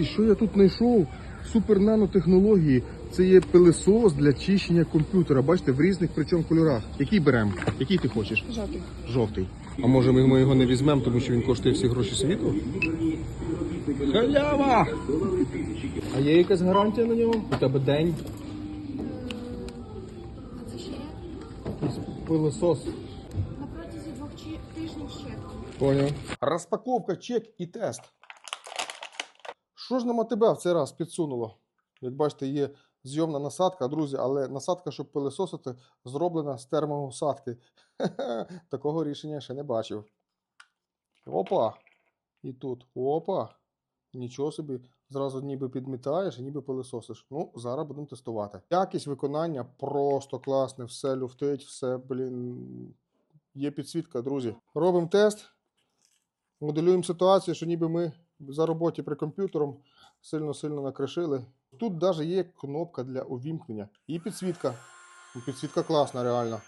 Друзі, що я тут знайшов? Супер нанотехнології. Це є пилесос для чищення комп'ютера. Бачите, в різних причому кольорах. Який беремо? Який ти хочеш? Жовтий. Жовтий. А може ми, його не візьмемо, тому що він коштує всі гроші світу? Халява! А є якась гарантія на нього? У тебе день? Це ще пилесос. На протязі двох тижнів ще. Поняв. Розпаковка, чек і тест. Що ж нам тебе в цей раз підсунуло? Як бачите, є зйомна насадка, друзі, але насадка, щоб пилесосити, зроблена з термоусадки. Такого рішення ще не бачив. Опа! І тут опа! Нічого собі, зразу ніби підмітаєш і ніби пилесосиш. Ну, зараз будемо тестувати. Якість виконання просто класне, все люфтить, все, блін. Є підсвітка, друзі. Робимо тест. Моделюємо ситуацію, що ніби ми за роботі при комп'ютером сильно-сильно накришили. Тут навіть є кнопка для увімкнення. І підсвітка. Підсвітка класна, реально.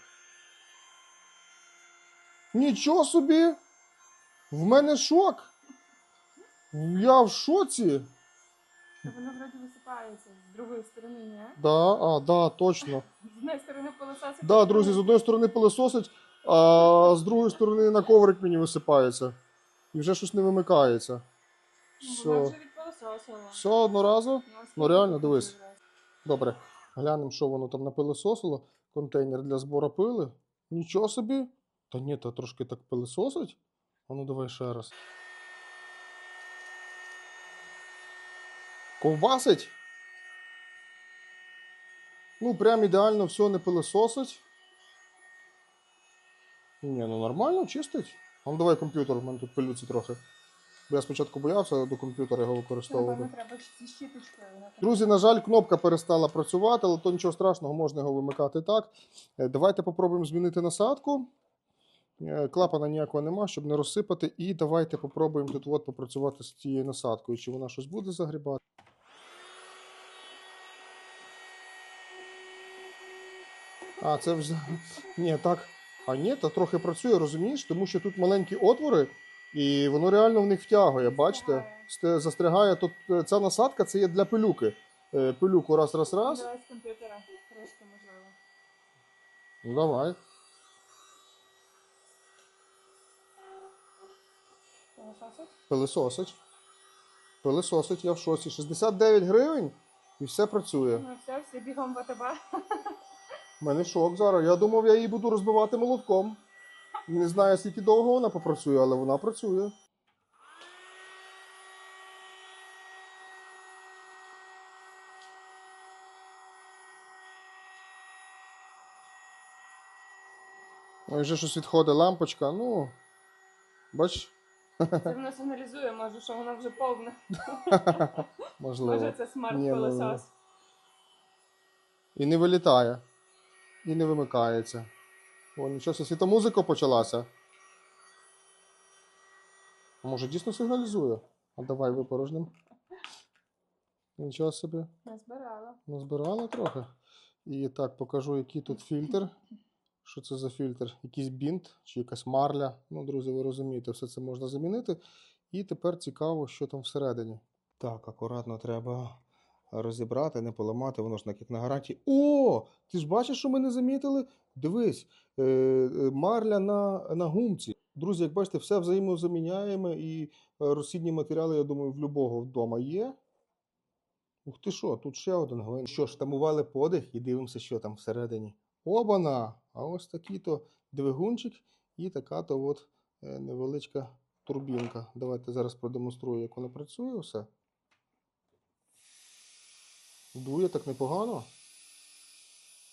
Нічого собі! В мене шок! Я в шоці! Воно вроді висипається з другої сторони, ні? Да, а, да, точно. З однієї сторони пилососить. Да, друзі, з одної сторони пилососить, а з другої сторони на коврик мені висипається. І вже щось не вимикається. Все. Все одноразу? Ну, реально, дивись. Добре, глянемо, що воно там напилисосило. Контейнер для збору пили. Нічого собі. Та ні, то трошки так пилисосить. А ну давай ще раз. Ковбасить. Ну, прям ідеально все не пилисосить. Ні, ну нормально, чистить. А ну давай комп'ютер, у мене тут пилюці трохи. Бо я спочатку боявся до комп'ютера його використовувати. Треба щіточкою. Друзі, на жаль, кнопка перестала працювати, але то нічого страшного, можна його вимикати так. Е, Давайте попробуємо змінити насадку. Е, Клапана ніякого нема, щоб не розсипати. І давайте попробуємо тут от попрацювати з цією насадкою. Чи вона щось буде загрібати? А, це вже. Ні, так. А ні, та трохи працює, розумієш, тому що тут маленькі отвори, і воно реально в них втягує. Бачите? Застрягає. Тут е, ця насадка це є для пилюки. Е, Пилюку раз, раз, раз. Давай з комп'ютера. Трошки можливо. Ну, давай. Пилососить? Пилисосить. Пилисосить, я в шоці. 69 гривень і все працює. Ну все, всі бігом в АТБ. У мене шок зараз. Я думав, я її буду розбивати молотком. Не знаю, скільки довго вона попрацює, але вона працює. Ой, вже щось відходить лампочка. Ну, бач, Це воно сигналізує, може, що воно вже повне. можливо. Може, це смарт Ні, ну, пилосос. І не вилітає. І не вимикається. О, нічого собі, світомузика почалася. А Може дійсно сигналізує? А давай випорожним. Нічого собі. Назбирала. Назбирала трохи. І так, покажу, який тут фільтр. Що це за фільтр? Якийсь бінт чи якась марля. Ну, друзі, ви розумієте, все це можна замінити. І тепер цікаво, що там всередині. Так, акуратно треба розібрати, не поламати, воно ж як на гарантії. О! Ти ж бачиш, що ми не замітили? Дивись, е, е, марля на, на гумці. Друзі, як бачите, все взаємозаміняємо і е, розсідні матеріали, я думаю, в любого вдома є. Ух ти що, тут ще один гвинт. Що ж, тамували подих і дивимося, що там всередині. Обана! А ось такий-то двигунчик і така-то от невеличка турбінка. Давайте зараз продемонструю, як вона працює все. Дує так непогано.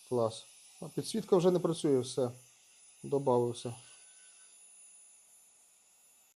Клас. А підсвітка вже не працює, все. Добавився.